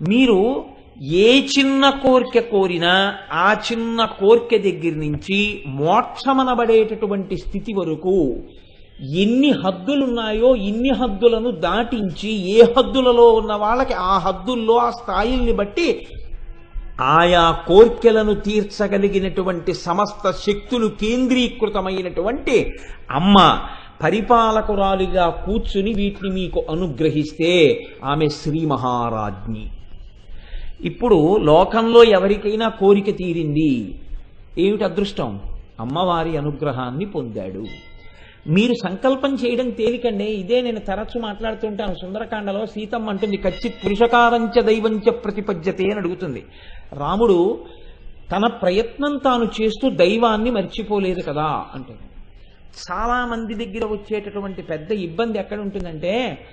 మీరు ఏ చిన్న కోరిక కోరినా ఆ చిన్న కోరిక దగ్గర నుంచి మోక్షమనబడేటటువంటి స్థితి వరకు ఎన్ని హద్దులున్నాయో ఇన్ని హద్దులను దాటించి ఏ హద్దులలో ఉన్న వాళ్ళకి ఆ హద్దుల్లో ఆ స్థాయిల్ని బట్టి ఆయా కోర్కెలను తీర్చగలిగినటువంటి సమస్త శక్తులు కేంద్రీకృతమైనటువంటి అమ్మ పరిపాలకురాలిగా కూర్చుని వీటిని మీకు అనుగ్రహిస్తే ఆమె శ్రీ మహారాజ్ఞి. ఇప్పుడు లోకంలో ఎవరికైనా కోరిక తీరింది. ఏమిటి అదృష్టం? అమ్మవారి అనుగ్రహాన్ని పొందాడు. మీరు సంకల్పం చేయడం తేలికండి. ఇదే నేను తరచు మాట్లాడుతుంటాను. సుందరకాండలో సీతమ్మ అంటుంది కచ్చిత్ పురుషకారంచ దైవంచ ప్రతిపద్యతే అని అడుగుతుంది. రాముడు తన ప్రయత్నం తాను చేస్తూ దైవాన్ని మర్చిపోలేదు కదా అంటుంది చాలా మంది దగ్గర వచ్చేటటువంటి పెద్ద ఇబ్బంది ఎక్కడ ఉంటుందంటే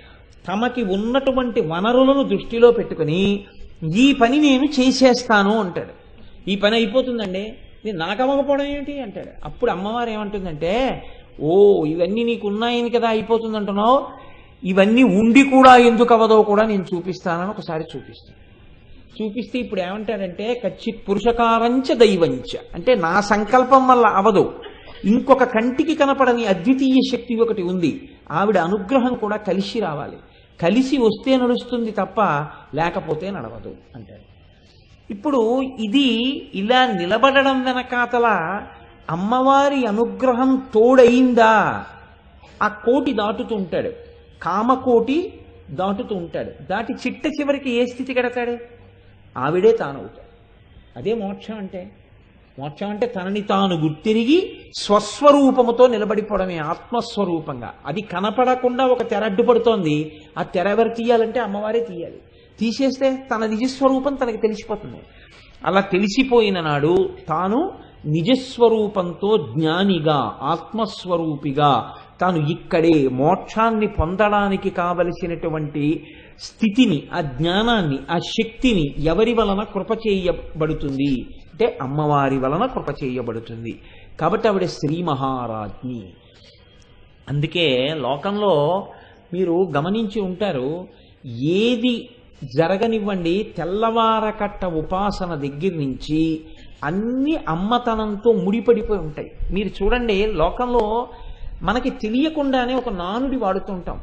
తమకి ఉన్నటువంటి వనరులను దృష్టిలో పెట్టుకుని ఈ పని నేను చేసేస్తాను అంటాడు. ఈ పని అయిపోతుందండి. నేను నాకు అవ్వకపోవడం ఏమిటి అంటాడు. అప్పుడు అమ్మవారు ఏమంటుందంటే ఓ ఇవన్నీ నీకు ఉన్నాయని కదా అయిపోతుంది అంటున్నావు ఇవన్నీ ఉండి కూడా ఎందుకు అవ్వదో కూడా నేను చూపిస్తానని ఒకసారి చూపిస్తాను. చూపిస్తే ఇప్పుడు ఏమంటాడంటే కచ్చిత్ పురుషకారంచ దైవంచ. అంటే నా సంకల్పం వల్ల అవదు. ఇంకొక కంటికి కనపడని అద్వితీయ శక్తి ఒకటి ఉంది. ఆవిడ అనుగ్రహం కూడా కలిసి రావాలి. కలిసి వస్తే నడుస్తుంది తప్ప లేకపోతే నడవదు అంటారు ఇప్పుడు ఇది ఇలా నిలబడడం వెనకాతల అమ్మవారి అనుగ్రహం తోడయిందా? ఆ కోటి దాటుతూ ఉంటాడు. కామకోటి దాటుతూ ఉంటాడు. దాటి చిట్ట చివరికి ఏ స్థితి కడతాడు? ఆవిడే తానవుతాడు. అదే మోక్షం అంటే? మోక్షం అంటే తనని తాను గుర్తిరిగి స్వస్వరూపముతో నిలబడిపోవడమే ఆత్మస్వరూపంగా. అది కనపడకుండా ఒక తెర అడ్డుపడుతోంది ఆ తెర ఎవరు తీయాలంటే అమ్మవారే తీయాలి. తీసేస్తే తన నిజస్వరూపం తనకి తెలిసిపోతుంది. అలా తెలిసిపోయిన నాడు తాను నిజస్వరూపంతో జ్ఞానిగా ఆత్మస్వరూపిగా తాను ఇక్కడే మోక్షాన్ని పొందడానికి కావలసినటువంటి స్థితిని ఆ జ్ఞానాన్ని ఆ శక్తిని ఎవరి వలన కృప చేయబడుతుంది? అంటే అమ్మవారి వలన కృప చేయబడుతుంది. కాబట్టి ఆవిడ శ్రీ మహారాజ్ని అందుకే లోకంలో మీరు గమనించి ఉంటారు ఏది జరగనివ్వండి తెల్లవారకట్ట ఉపాసన దగ్గర నుంచి అన్ని అమ్మతనంతో ముడిపడిపోయి ఉంటాయి. మీరు చూడండి లోకంలో మనకి తెలియకుండానే ఒక నానుడి వాడుతుంటాం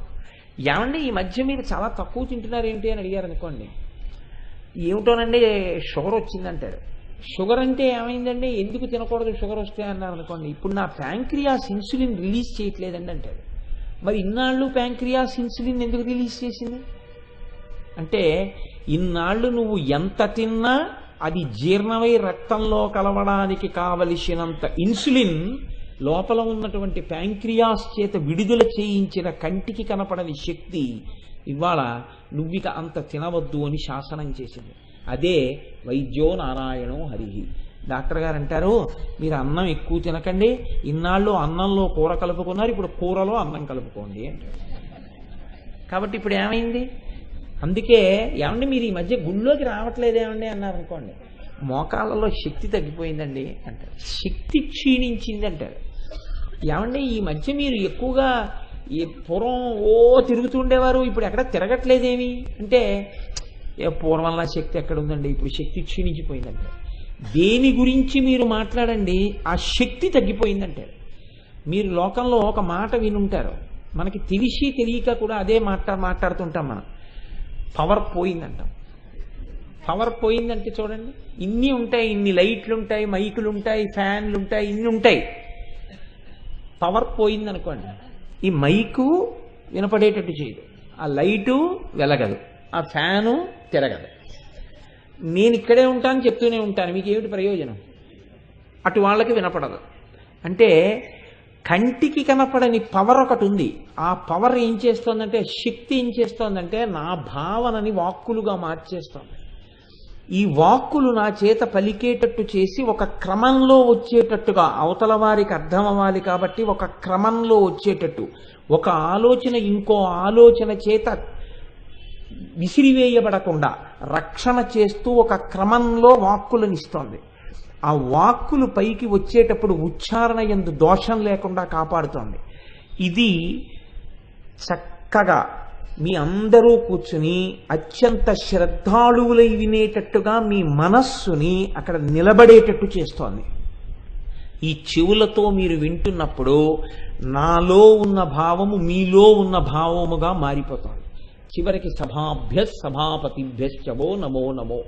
ఏమండి ఈ మధ్య మీరు చాలా తక్కువ తింటున్నారు ఏంటి అని అడిగారు అనుకోండి ఏమిటోనండి షుగర్ వచ్చిందంటాడు షుగర్ అంటే ఏమైందండి ఎందుకు తినకూడదు షుగర్ వస్తే అన్నారు అనుకోండి ఇప్పుడు నా ప్యాంక్రియాస్ ఇన్సులిన్ రిలీజ్ చేయట్లేదండి అంటాడు మరి ఇన్నాళ్ళు ప్యాంక్రియాస్ ఇన్సులిన్ ఎందుకు రిలీజ్ చేసింది? అంటే ఇన్నాళ్ళు నువ్వు ఎంత తిన్నా అది జీర్ణమై రక్తంలో కలవడానికి కావలసినంత ఇన్సులిన్ లోపల ఉన్నటువంటి ప్యాంక్రియాస్ చేత విడుదల చేయించిన కంటికి కనపడని శక్తి ఇవాళ నువ్విక అంత తినవద్దు అని శాసనం చేసింది. అదే వైద్యో నారాయణో హరిహి డాక్టర్ గారు అంటారు మీరు అన్నం ఎక్కువ తినకండి ఇన్నాళ్ళు అన్నంలో కూర కలుపుకున్నారు ఇప్పుడు కూరలో అన్నం కలుపుకోండి అంటారు. కాబట్టి ఇప్పుడు ఏమైంది? అందుకే ఏమండి మీరు ఈ మధ్య గుళ్ళోకి రావట్లేదేమండి అన్నారు అనుకోండి. మోకాళ్ళలో శక్తి తగ్గిపోయిందండి అంటారు. శక్తి క్షీణించింది అంటారు. ఏమండి ఈ మధ్య మీరు ఎక్కువగా ఈ పూర్వం ఓ తిరుగుతుండేవారు ఇప్పుడు ఎక్కడ తిరగట్లేదేమి? అంటే ఏ పూర్వంలా శక్తి ఎక్కడ ఉందండి ఇప్పుడు శక్తి క్షీణించిపోయిందంటే. దేని గురించి మీరు మాట్లాడండి ఆ శక్తి తగ్గిపోయిందంటారు మీరు లోకంలో ఒక మాట వినుంటారు. మనకి తెలిసి తెలియక కూడా అదే మాట మాట్లాడుతుంటాం మనం. పవర్ పోయిందంటాం. పవర్ పోయిందంటే చూడండి ఇన్ని ఉంటాయి ఇన్ని లైట్లు ఉంటాయి మైకులు ఉంటాయి ఫ్యాన్లు ఉంటాయి ఇన్ని ఉంటాయి. పవర్ పోయిందనుకోండి ఈ మైకు వినపడేటట్టు చేయదు. ఆ లైటు వెలగదు. ఆ ఫ్యాను తిరగదు. నేను ఇక్కడే ఉంటాను చెప్తూనే ఉంటాను. మీకు ఏమిటి ప్రయోజనం? అటు వాళ్ళకి వినపడదు. అంటే కంటికి కనపడని పవర్ ఒకటి ఉంది. ఆ పవర్ ఏం చేస్తోందంటే శక్తి ఏం చేస్తోందంటే నా భావనని వాక్కులుగా మార్చేస్తోంది. ఈ వాక్కులు నా చేత పలికేటట్టు చేసి ఒక క్రమంలో వచ్చేటట్టుగా అవతల వారికి అర్థం అవ్వాలి కాబట్టి ఒక క్రమంలో వచ్చేటట్టు. ఒక ఆలోచన ఇంకో ఆలోచన చేత విసిరివేయబడకుండా రక్షణ చేస్తూ ఒక క్రమంలో వాక్కులను ఇస్తోంది. ఆ వాక్కులు పైకి వచ్చేటప్పుడు ఉచ్చారణ ఎందు దోషం లేకుండా కాపాడుతోంది. ఇది చక్కగా మీ అందరూ కూర్చుని అత్యంత శ్రద్ధాళువులై వినేటట్టుగా మీ మనస్సుని అక్కడ నిలబడేటట్టు చేస్తోంది. ఈ చెవులతో మీరు వింటున్నప్పుడు నాలో ఉన్న భావము మీలో ఉన్న భావముగా మారిపోతుంది. చివరికి సభాభ్య సభాపతిభ్యశ్చవో నమో నమో.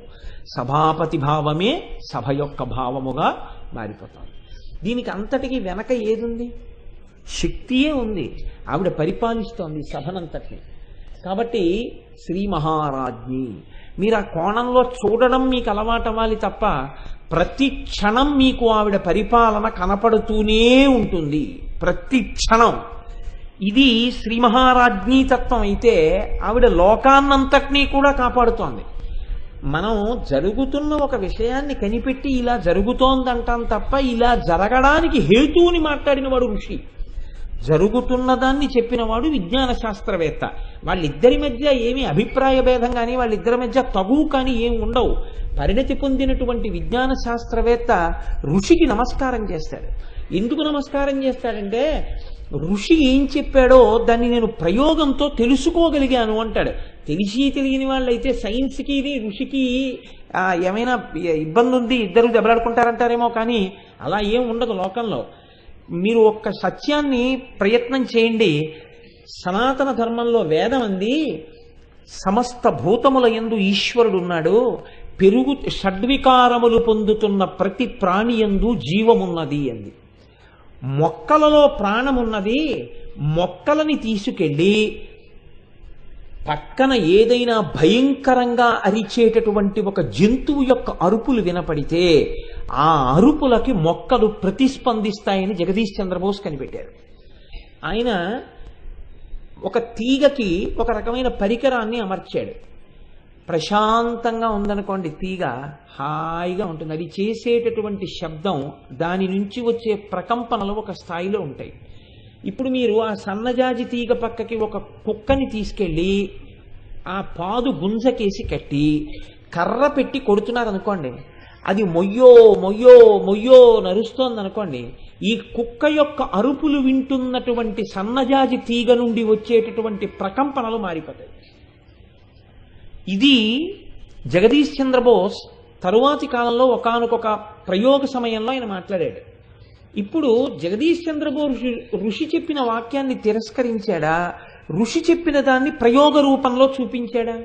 సభాపతి భావమే సభ యొక్క భావముగా మారిపోతుంది. దీనికి అంతటికి వెనక ఏదుంది? శక్తియే ఉంది. ఆవిడ పరిపాలిస్తోంది సభనంతటిని. కాబట్టి శ్రీ మహారాజ్ఞి మీరు ఆ కోణంలో చూడడం మీకు అలవాటు తప్ప ప్రతి క్షణం మీకు ఆవిడ పరిపాలన కనపడుతూనే ఉంటుంది. ప్రతి క్షణం. ఇది శ్రీ మహారాజ్ఞీ తత్వం అయితే ఆవిడ లోకాన్నంతటినీ కూడా కాపాడుతోంది. మనం జరుగుతున్న ఒక విషయాన్ని కనిపెట్టి ఇలా జరుగుతోందంటాం తప్ప ఇలా జరగడానికి హేతువుని మాట్లాడిన వాడు ఋషి. జరుగుతున్న దాన్ని చెప్పినవాడు విజ్ఞాన శాస్త్రవేత్త వాళ్ళిద్దరి మధ్య ఏమీ అభిప్రాయ భేదం కానీ వాళ్ళిద్దరి మధ్య తగువు కానీ ఏమి ఉండవు. పరిణతి పొందినటువంటి విజ్ఞాన శాస్త్రవేత్త ఋషికి నమస్కారం చేస్తాడు. ఎందుకు నమస్కారం చేస్తాడంటే ఋషి ఏం చెప్పాడో దాన్ని నేను ప్రయోగంతో తెలుసుకోగలిగాను అంటాడు. తెలిసి తెలియని వాళ్ళైతే సైన్స్కి ఇది ఋషికి ఏమైనా ఇబ్బంది ఉంది ఇద్దరు దెబ్బలాడుకుంటారంటారేమో కానీ అలా ఏం ఉండదు లోకంలో. మీరు ఒక్క సత్యాన్ని ప్రయత్నం చేయండి. సనాతన ధర్మంలో వేదం అంది సమస్త భూతముల యందు ఈశ్వరుడు ఉన్నాడు పెరుగు షడ్వికారములు పొందుతున్న ప్రతి ప్రాణి యందు జీవమున్నది అంది. మొక్కలలో ప్రాణమున్నది మొక్కలని తీసుకెళ్ళి పక్కన ఏదైనా భయంకరంగా అరిచేటటువంటి ఒక జంతువు యొక్క అరుపులు వినపడితే ఆ అరుపులకి మొక్కలు ప్రతిస్పందిస్తాయని జగదీష్ చంద్రబోస్ కనిపెట్టారు. ఆయన ఒక తీగకి ఒక రకమైన పరికరాన్ని అమర్చాడు. ప్రశాంతంగా ఉందనుకోండి తీగ హాయిగా ఉంటుంది. అది చేసేటటువంటి శబ్దం దాని నుంచి వచ్చే ప్రకంపనలు ఒక స్థాయిలో ఉంటాయి. ఇప్పుడు మీరు ఆ సన్నజాజి తీగ పక్కకి ఒక కుక్కని తీసుకెళ్ళి ఆ పాదు గుంజకేసి కట్టి కర్ర పెట్టి కొడుతున్నారు అనుకోండి అది మొయ్యో మొయ్యో మొయ్యో నరుస్తోంది అనుకోండి ఈ కుక్క యొక్క అరుపులు వింటున్నటువంటి సన్నజాజి తీగ నుండి వచ్చేటటువంటి ప్రకంపనలు మారిపోతాయి. ఇది జగదీష్ చంద్రబోస్ తరువాతి కాలంలో ఒకానొక ప్రయోగ సమయంలో ఆయన మాట్లాడాడు. ఇప్పుడు జగదీష్ చంద్రబోస్ ఋషి- ఋషి చెప్పిన వాక్యాన్ని తిరస్కరించాడా? ఋషి చెప్పిన దాన్ని ప్రయోగ రూపంలో చూపించాడా?